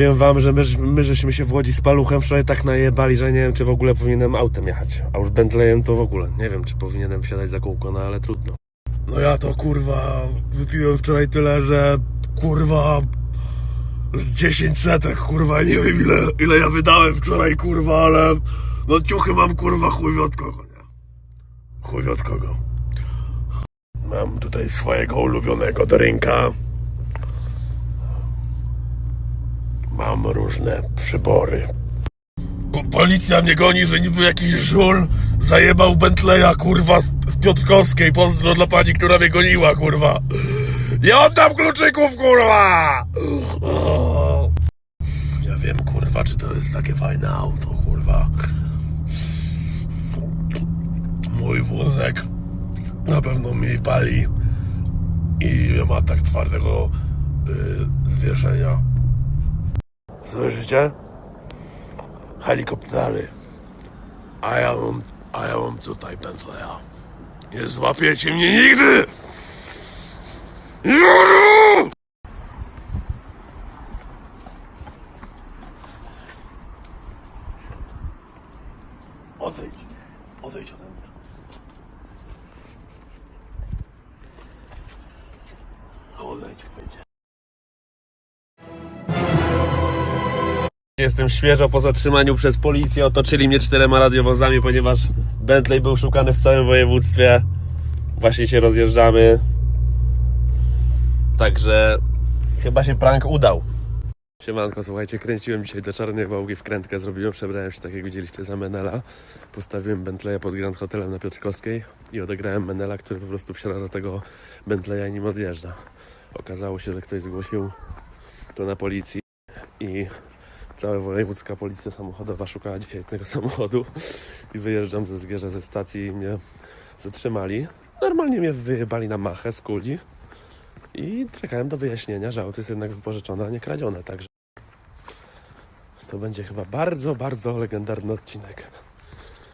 Powiem wam, że my, my żeśmy się w Łodzi z paluchem wczoraj tak najebali, że nie wiem, czy w ogóle powinienem autem jechać. A już Bentleyem to w ogóle. Nie wiem, czy powinienem wsiadać za kółko, no ale trudno. No ja to kurwa wypiłem wczoraj tyle, że kurwa z 10 setek, kurwa, nie wiem ile, ile ja wydałem wczoraj, kurwa, ale no ciuchy mam, kurwa, chuj od kogo, nie? Chuj od kogo. Mam tutaj swojego ulubionego drinka. Mam różne przybory. Po, policja mnie goni, że niby jakiś żul zajebał Bentleya, kurwa, z, Piotrkowskiej. Pozdro dla pani, która mnie goniła, kurwa. Nie oddam kluczyków, kurwa! Ja wiem, kurwa, czy to jest takie fajne auto, kurwa. Mój wózek na pewno mniej pali i ma tak twardego y. Słyszycie? Helikoptery. A ja mam, a ja mam tutaj Bentleya. Nie złapiecie mnie nigdy! Juru! Odejdź. Odejdź ode mnie. Odejdź, powiedziałem. Jestem świeżo po zatrzymaniu przez policję. Otoczyli mnie czterema radiowozami, ponieważ Bentley był szukany w całym województwie. Właśnie się rozjeżdżamy. Także chyba się prank udał. Siemanko, słuchajcie, kręciłem dzisiaj do Czarnej Wałgi wkrętkę, zrobiłem, przebrałem się tak jak widzieliście za Menela. Postawiłem Bentleya pod Grand Hotelem na Piotrkowskiej i odegrałem Menela, który po prostu wsiada do tego Bentleya i nim odjeżdża. Okazało się, że ktoś zgłosił to na policji i cała wojewódzka policja samochodowa szukała dzisiaj tego samochodu i wyjeżdżam ze Zgierza ze stacji i mnie zatrzymali. Normalnie mnie wyjebali na machę z kuli i czekałem do wyjaśnienia, że auto jest jednak wypożyczone, a nie kradzione, także to będzie chyba bardzo, bardzo legendarny odcinek.